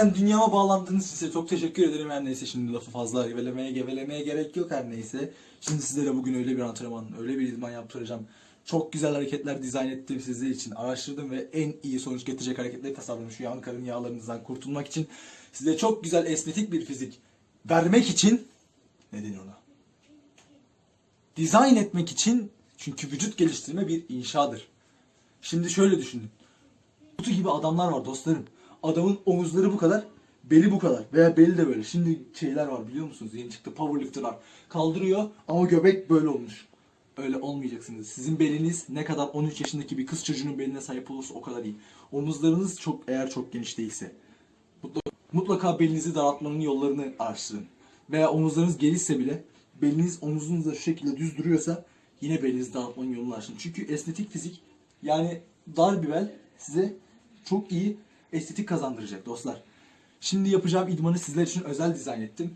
Şimdiden dünyama bağlandığınız size çok teşekkür ederim her neyse şimdi lafı fazla gevelemeye gevelemeye gerek yok her neyse. Şimdi sizlere bugün öyle bir antrenman, öyle bir idman yaptıracağım. Çok güzel hareketler dizayn ettim sizler için. Araştırdım ve en iyi sonuç getirecek hareketleri tasarladım. Şu yan karın yağlarınızdan kurtulmak için. Size çok güzel estetik bir fizik vermek için ne denir ona? Dizayn etmek için çünkü vücut geliştirme bir inşadır. Şimdi şöyle düşünün. Kutu gibi adamlar var dostlarım. Adamın omuzları bu kadar, beli bu kadar veya beli de böyle. Şimdi şeyler var biliyor musunuz? Yeni çıktı powerlifter'lar. Kaldırıyor ama göbek böyle olmuş. Öyle olmayacaksınız. Sizin beliniz ne kadar 13 yaşındaki bir kız çocuğunun beline sahip olursa o kadar iyi. Omuzlarınız çok eğer çok geniş değilse. Mutlaka, belinizi daraltmanın yollarını araştırın. Veya omuzlarınız genişse bile beliniz omuzunuzda şu şekilde düz duruyorsa yine belinizi daraltmanın yolunu araştırın. Çünkü estetik fizik yani dar bir bel size çok iyi estetik kazandıracak dostlar. Şimdi yapacağım idmanı sizler için özel dizayn ettim.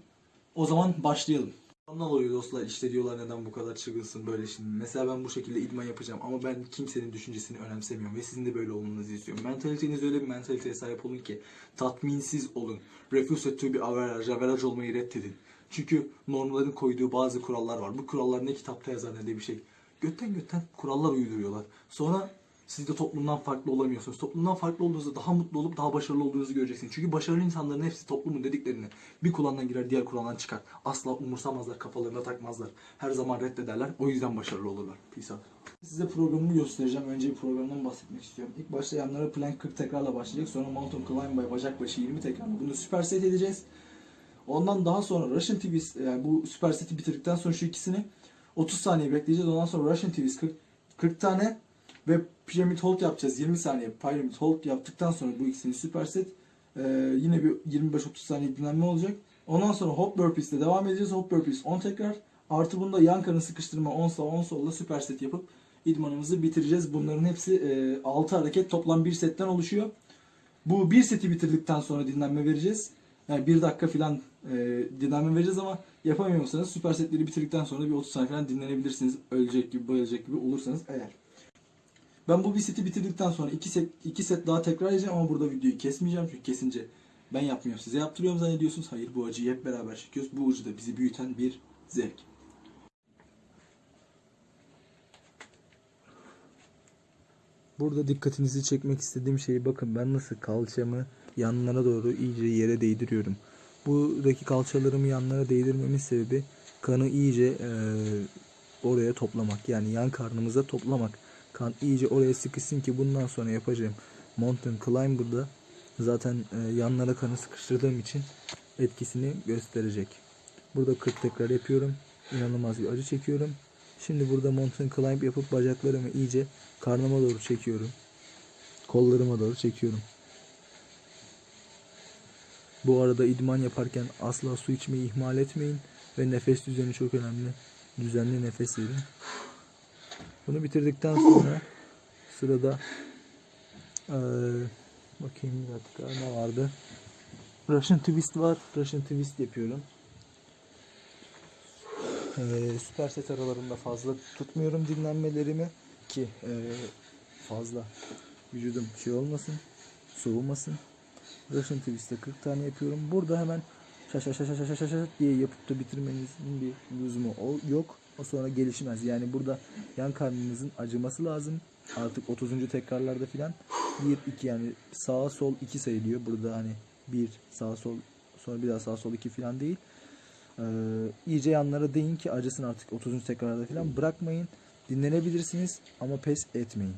O zaman başlayalım. Anlam oluyor dostlar işte diyorlar neden bu kadar çılgınsın böyle şimdi. Mesela ben bu şekilde idman yapacağım ama ben kimsenin düşüncesini önemsemiyorum ve sizin de böyle olmanızı istiyorum. Mentaliteniz öyle bir mentaliteye sahip olun ki tatminsiz olun. Refuse to be average, average olmayı reddedin. Çünkü normların koyduğu bazı kurallar var. Bu kurallar ne kitapta yazar ne de bir şey. Götten götten kurallar uyduruyorlar. Sonra siz de toplumdan farklı olamıyorsunuz. Toplumdan farklı olduğunuzda daha mutlu olup daha başarılı olduğunuzu göreceksiniz. Çünkü başarılı insanların hepsi toplumun dediklerini bir kulağından girer diğer kulağından çıkar. Asla umursamazlar, kafalarına takmazlar. Her zaman reddederler. O yüzden başarılı olurlar. Peace out. Size programımı göstereceğim. Önce bir programdan bahsetmek istiyorum. İlk başta yanlara plank 40 tekrarla başlayacak. Sonra mountain climb by bacak başı 20 tekrarla. Bunu süper set edeceğiz. Ondan daha sonra Russian TV's yani bu süper seti bitirdikten sonra şu ikisini 30 saniye bekleyeceğiz. Ondan sonra Russian TV's 40, 40 tane ve Pyramid Hold yapacağız 20 saniye. Pyramid Hold yaptıktan sonra bu ikisini süper set ee, yine bir 25-30 saniye dinlenme olacak. Ondan sonra Hop Burpees ile devam edeceğiz. Hop Burpees 10 tekrar. Artı bunda yan karın sıkıştırma 10 sağ 10 solla süper set yapıp idmanımızı bitireceğiz. Bunların hepsi e, 6 hareket toplam bir setten oluşuyor. Bu bir seti bitirdikten sonra dinlenme vereceğiz. Yani bir dakika falan e, dinlenme vereceğiz ama yapamıyorsanız süper setleri bitirdikten sonra bir 30 saniye falan dinlenebilirsiniz. Ölecek gibi bayılacak gibi olursanız eğer. Ben bu bir seti bitirdikten sonra iki set, iki set daha tekrar edeceğim ama burada videoyu kesmeyeceğim çünkü kesince ben yapmıyorum size yaptırıyorum zannediyorsunuz. Hayır bu acıyı hep beraber çekiyoruz. Bu acı da bizi büyüten bir zevk. Burada dikkatinizi çekmek istediğim şeyi bakın ben nasıl kalçamı yanlara doğru iyice yere değdiriyorum. Buradaki kalçalarımı yanlara değdirmemin sebebi kanı iyice eee, oraya toplamak. Yani yan karnımıza toplamak. Kan iyice oraya sıkışsın ki bundan sonra yapacağım mountain climber'da zaten e, yanlara kanı sıkıştırdığım için etkisini gösterecek. Burada 40 tekrar yapıyorum. İnanılmaz bir acı çekiyorum. Şimdi burada mountain climb yapıp bacaklarımı iyice karnıma doğru çekiyorum. Kollarıma doğru çekiyorum. Bu arada idman yaparken asla su içmeyi ihmal etmeyin ve nefes düzeni çok önemli. Düzenli nefes verin. Bunu bitirdikten sonra sırada eee, bakayım bir dakika ne vardı? Russian twist var. Russian twist yapıyorum. Eee süper set aralarında fazla tutmuyorum dinlenmelerimi ki eee, fazla vücudum şey olmasın, soğumasın. Russian twist'te 40 tane yapıyorum. Burada hemen şaş şaş şaş şaş şaş diye yapıp da bitirmenizin bir lüzumu yok. O sonra gelişmez. Yani burada yan karnınızın acıması lazım. Artık 30. tekrarlarda filan 1 2 yani sağ sol 2 sayılıyor. Burada hani 1 sağ sol sonra bir daha sağ sol 2 filan değil. Ee, iyice yanlara değin ki acısın artık 30. tekrarda filan bırakmayın. Dinlenebilirsiniz ama pes etmeyin.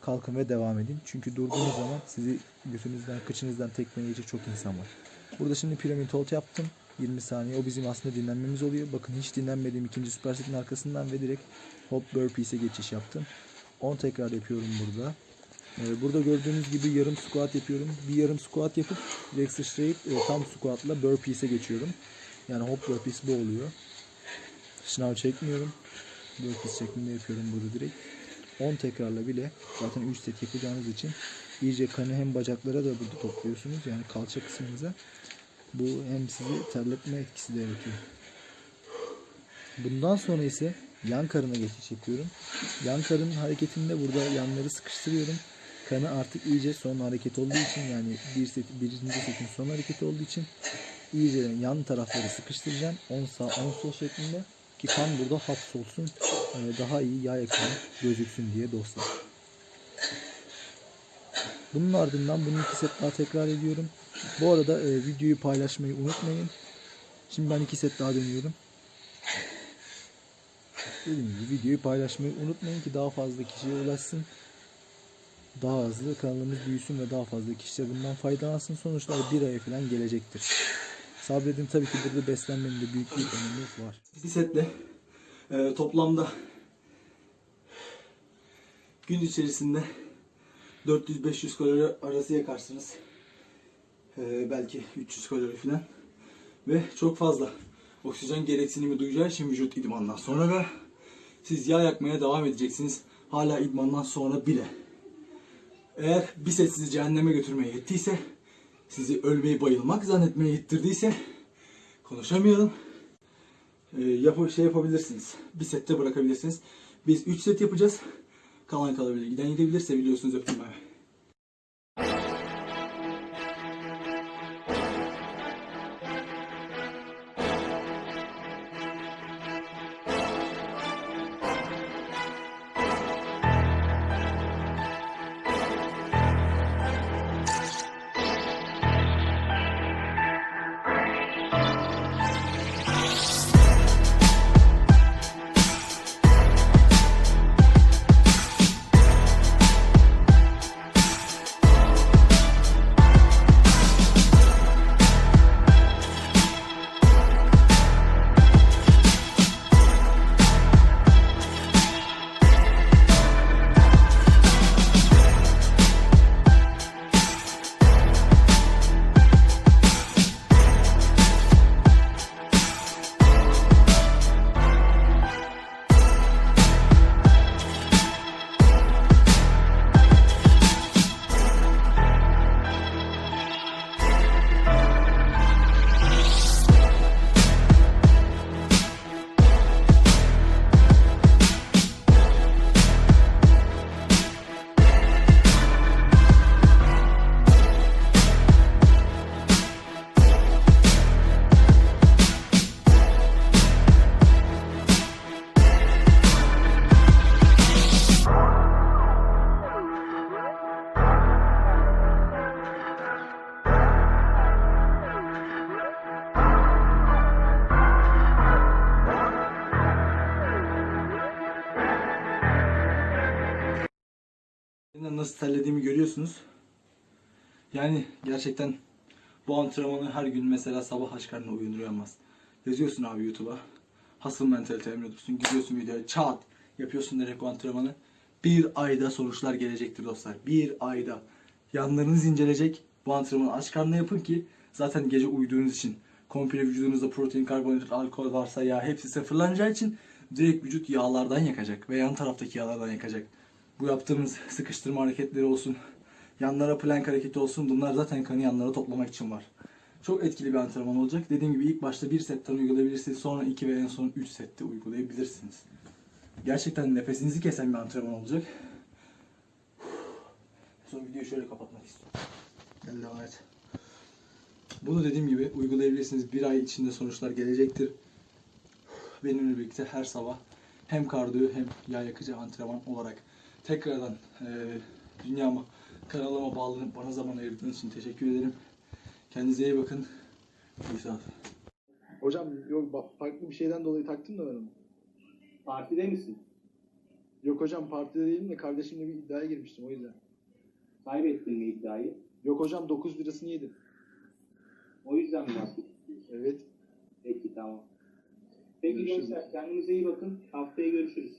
Kalkın ve devam edin. Çünkü durduğunuz zaman sizi götünüzden, kıçınızdan tekme yiyecek çok insan var. Burada şimdi piramit hold yaptım. 20 saniye. O bizim aslında dinlenmemiz oluyor. Bakın hiç dinlenmediğim ikinci süper setin arkasından ve direkt hop burpee'e geçiş yaptım. 10 tekrar yapıyorum burada. Ee, burada gördüğünüz gibi yarım squat yapıyorum. Bir yarım squat yapıp direkt sıçrayıp e, tam squatla burpee'e geçiyorum. Yani hop burpees bu oluyor. Şınav çekmiyorum. Burpees şeklinde yapıyorum burada direkt. 10 tekrarla bile zaten 3 set yapacağınız için iyice kanı hem bacaklara da burada topluyorsunuz. Yani kalça kısmınıza. Bu hem sizi terletme etkisi de yaratıyor. Bundan sonra ise yan karına geçiş yapıyorum. Yan karın hareketinde burada yanları sıkıştırıyorum. kanı artık iyice son hareket olduğu için yani bir set, birinci setin son hareketi olduğu için iyice yan tarafları sıkıştıracaksın. 10 sağ 10 sol şeklinde ki kan burada hapsolsun e, daha iyi yağ yakımı gözüksün diye dostlar. Bunun ardından bunu iki set daha tekrar ediyorum. Bu arada e, videoyu paylaşmayı unutmayın. Şimdi ben iki set daha dönüyorum. Dediğim gibi videoyu paylaşmayı unutmayın ki daha fazla kişiye ulaşsın. Daha hızlı kanalımız büyüsün ve daha fazla kişi de bundan faydalansın. Sonuçlar bir aya falan gelecektir. Sabredin tabii ki burada beslenmenin de büyük bir önemi var. Bir setle e, toplamda gün içerisinde 400-500 kalori arası yakarsınız. E, belki 300 kalori falan. Ve çok fazla oksijen gereksinimi duyacağı için vücut idmandan sonra da siz yağ yakmaya devam edeceksiniz. Hala idmandan sonra bile. Eğer bir set sizi cehenneme götürmeye yettiyse, sizi ölmeyi bayılmak zannetmeye yettirdiyse konuşamayalım e, yapı şey yapabilirsiniz. Bir sette bırakabilirsiniz. Biz 3 set yapacağız. Kalan kalabilir. Giden gidebilirse biliyorsunuz öptüm ben. Nasıl terlediğimi görüyorsunuz. Yani gerçekten bu antrenmanı her gün mesela sabah aç karnına uyandırıyamaz. Yazıyorsun abi YouTube'a. Hasıl mentalite emrediyorsun. Gidiyorsun videoya çat yapıyorsun direkt o antrenmanı. Bir ayda sonuçlar gelecektir dostlar. Bir ayda. Yanlarınız incelecek. Bu antrenmanı aç karnına yapın ki zaten gece uyuduğunuz için komple vücudunuzda protein, karbonhidrat, alkol varsa yağ hepsi sıfırlanacağı için direkt vücut yağlardan yakacak ve yan taraftaki yağlardan yakacak. Bu yaptığımız sıkıştırma hareketleri olsun, yanlara plank hareketi olsun bunlar zaten kanı yanlara toplamak için var. Çok etkili bir antrenman olacak. Dediğim gibi ilk başta bir setten uygulayabilirsiniz. Sonra iki ve en son 3 sette uygulayabilirsiniz. Gerçekten nefesinizi kesen bir antrenman olacak. Son videoyu şöyle kapatmak istiyorum. Gel devam et. Bunu dediğim gibi uygulayabilirsiniz. Bir ay içinde sonuçlar gelecektir. Benimle birlikte her sabah hem kardiyo hem yağ yakıcı antrenman olarak tekrardan eee dünyama, kanalıma bağlanıp bana zaman ayırdığınız için teşekkür ederim. Kendinize iyi bakın. İyi saat. Hocam yok farklı bir şeyden dolayı taktım da ben onu. Partide misin? Yok hocam partide değilim de kardeşimle bir iddiaya girmiştim o yüzden. Kaybettin mi iddiayı? Yok hocam 9 lirasını yedim. O yüzden mi? Evet. Peki tamam. Peki Görüşürüz. gençler kendinize iyi bakın. Haftaya görüşürüz.